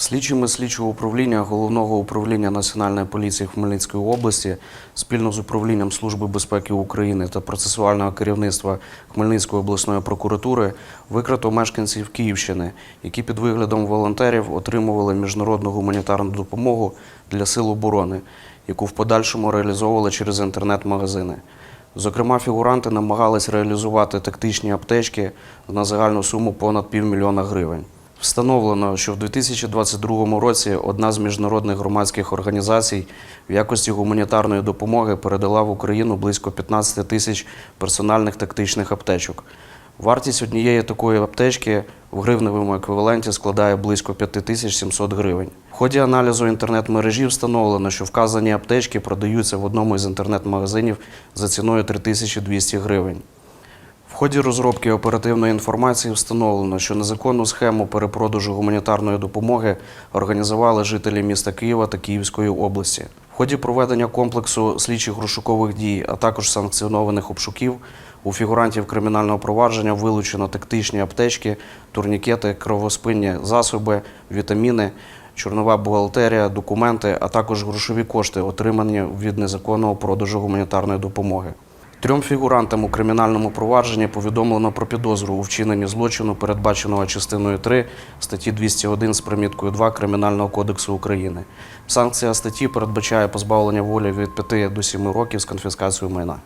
Слідчими слідчого управління Головного управління Національної поліції Хмельницької області спільно з управлінням Служби безпеки України та процесуального керівництва Хмельницької обласної прокуратури викрито мешканців Київщини, які під виглядом волонтерів отримували міжнародну гуманітарну допомогу для сил оборони, яку в подальшому реалізовували через інтернет-магазини. Зокрема, фігуранти намагались реалізувати тактичні аптечки на загальну суму понад півмільйона гривень. Встановлено, що в 2022 році одна з міжнародних громадських організацій в якості гуманітарної допомоги передала в Україну близько 15 тисяч персональних тактичних аптечок. Вартість однієї такої аптечки в гривневому еквіваленті складає близько 5700 гривень. В ході аналізу інтернет-мережі встановлено, що вказані аптечки продаються в одному із інтернет-магазинів за ціною 3200 гривень. Ході розробки оперативної інформації встановлено, що незаконну схему перепродажу гуманітарної допомоги організували жителі міста Києва та Київської області. В ході проведення комплексу слідчих розшукових дій, а також санкціонованих обшуків, у фігурантів кримінального провадження вилучено тактичні аптечки, турнікети, кровоспинні засоби, вітаміни, чорнова бухгалтерія, документи, а також грошові кошти, отримані від незаконного продажу гуманітарної допомоги. Трьом фігурантам у кримінальному провадженні повідомлено про підозру у вчиненні злочину, передбаченого частиною 3 статті 201 з приміткою 2 Кримінального кодексу України. Санкція статті передбачає позбавлення волі від 5 до 7 років з конфіскацією майна.